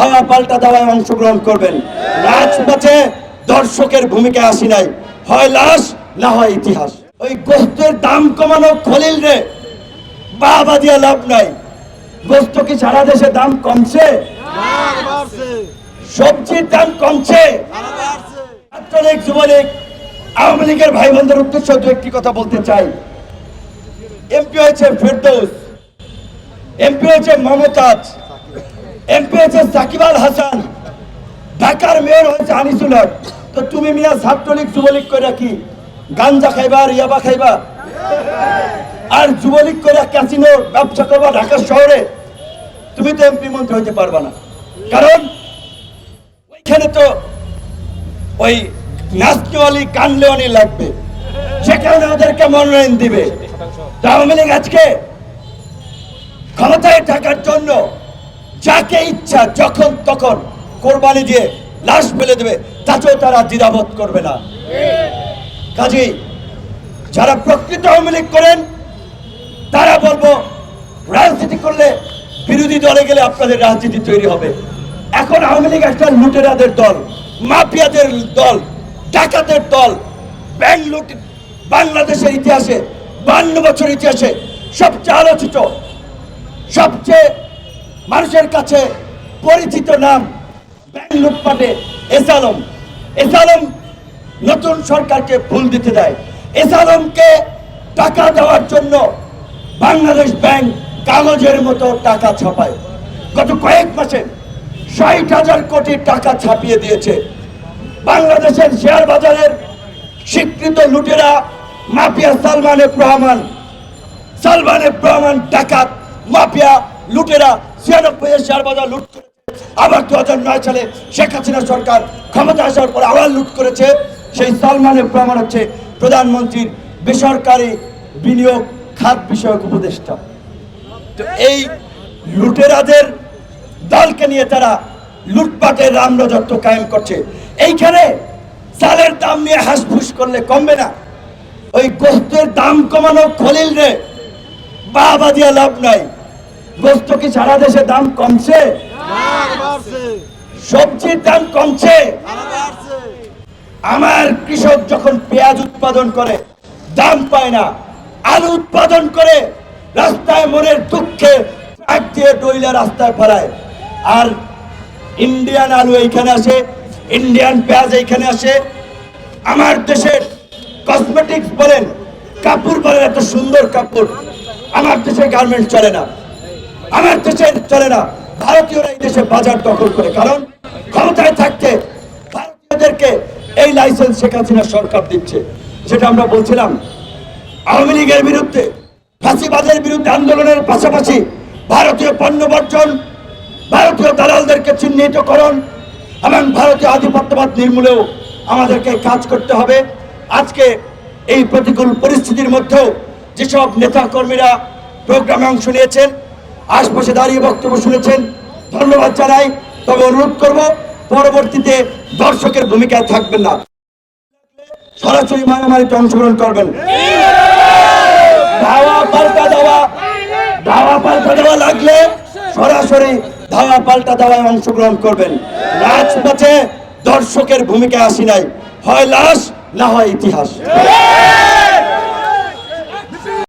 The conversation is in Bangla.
ধাওয়া পাল্টা দাওয়ায় অংশগ্রহণ করবেন। রাজপথে দর্শকের ভূমিকা আসি নাই। হয় লাশ না হয় ইতিহাস। ওই গোস্তের দাম কমানো খলিল রে, বাবা দিয়া লাভ নাই। গোস্ত কি সারা দেশে দাম কমছে? সবজির দাম কমছে। ছাত্রলীগ, যুবলীগ, আওয়ামী লীগের ভাই বোনদের উদ্দেশ্য দু একটি কথা বলতে চাই। এমপি হয়েছে ফেরদৌস। এমপি হয়েছে মমতাজ। হয়েছে সাকিব আল হাসান। ঢাকার মেয়র হয়েছে আনিসুল হক। তো তুমি মিয়া ছাত্রলীগ, যুবলীগ করে কি গাঞ্জা খাইবা আর ইয়াবা খাইবা? আর যুবলীগ করে ক্যাসিনো ব্যবসা করবা ঢাকা শহরে? তুমি তো এমপি মন্ত্রী হইতে পারবা না। কারণ ওইখানে তো ওই নাচনেওয়ালি কানলেওয়ালি লাগবে। সেখানে ওদেরকে মনোনয়ন দিবে। আওয়ামী লীগ আজকে ক্ষমতায় থাকার জন্য যাকে ইচ্ছা যখন তখন কোরবানি দিয়ে লাশ ফেলে দেবে, তাতেও তারা দ্বিধাবোধ করবে না। কাজেই যারা প্রকৃত আওয়ামী লীগ করেন, তারা বলব, রাজনীতি করলে বিরোধী দলে গেলে আপনাদের রাজনীতি তৈরি হবে। এখন আওয়ামী লীগ একটা লুটেরাদের দল, মাফিয়াদের দল, ডাকাতের দল, ব্যাংক লুট, বাংলাদেশের ইতিহাসে বান্ন বছর ইতিহাসে সবচেয়ে আলোচিত, সবচেয়ে মানুষের কাছে পরিচিত নাম ব্যাংক লুটপাটে এসালম এসালম নতুন সরকারকে ভুল দিতে দেয়। এসালমকে টাকা দেওয়ার জন্য বাংলাদেশ ব্যাংক কাগজের মতো টাকা ছাপায়। গত কয়েক মাসে ষাট হাজার কোটি টাকা ছাপিয়ে দিয়েছে। বাংলাদেশের শেয়ার বাজারের স্বীকৃত লুটেরা mafia Salman F Rahman. Salman F Rahman ডাকাত মাফিয়া লুটেরা ছিয়ানব্বই শেয়ার বাজার লুট আবার দু হাজার নয় সালে শেখ হাসিনা সরকার ক্ষমতা আসার পর আবার লুট করেছে। সেই সালমান এফ রহমান হচ্ছে প্রধানমন্ত্রীর বেসরকারি বিনিয়োগ খাত বিষয়ক উপদেষ্টা। তো এই লুটেরাদের দলকে নিয়ে তারা লুটপাটের রামরাজত্ব কায়েম করছে। এইখানে চালের দাম নিয়ে হাঁসফুস করলে কমবে না। ওই গোস্তের দাম কমানো খলিল রে, বাবা দিয়া লাভ নাই। গোস্ত কি সারা দেশে দাম কমছে? সবজির দাম কমছে। আমার কৃষক যখন পেঁয়াজ উৎপাদন করে, দাম পায় না। আলু উৎপাদন করে, রাস্তায় মনের দুঃখে ট্রাক দিয়ে ডইলা রাস্তায় ফেলায়। আর ইন্ডিয়ান আলু এইখানে আসে, ইন্ডিয়ান পেঁয়াজ এইখানে আসে। আমার দেশের কসমেটিক্স বলেন, কাপড় বলেন, এত সুন্দর কাপড়। আমার দেশে গার্মেন্ট চলে না। আমার দেশে চলে না। ভারতীয়রা এই দেশে বাজার দখল করে। কারণ ক্ষমতায় থাকতে ভারতীয়দেরকে এই লাইসেন্স শেখ হাসিনা সরকার দিচ্ছে। যেটা আমরা বলছিলাম, আওয়ামী লীগের বিরুদ্ধে ফাঁসিবাদের বিরুদ্ধে আন্দোলনের পাশাপাশি ভারতীয় পণ্য বর্জন, ভারতীয় দালালদেরকে চিহ্নিত চিহ্নিতকরণ এবং ভারতীয় আধিপত্যবাদ নির্মূলেও আমাদেরকে কাজ করতে হবে। আজকে এই প্রতিকূল পরিস্থিতির মধ্যেও যেসব নেতা কর্মীরা প্রোগ্রামে অংশ নিয়েছেন আশপাশে দাঁড়িয়ে বক্তব্য শুনেছেন। ধন্যবাদ জানাই। তবে অনুরোধ করব, পরবর্তীতে দর্শকের ভূমিকায় থাকবেন না। সরাসরি মারামারিতে অংশগ্রহণ করবেন। ধাওয়া পাল্টা দেওয়া, ধাওয়া পাল্টা দেওয়া লাগলে সরাসরি ধাওয়া পাল্টা দেওয়ায় অংশগ্রহণ করবেন। রাজপথে দর্শকের ভূমিকা আসি নাই। হয় লাশ, না হয় ইতিহাস।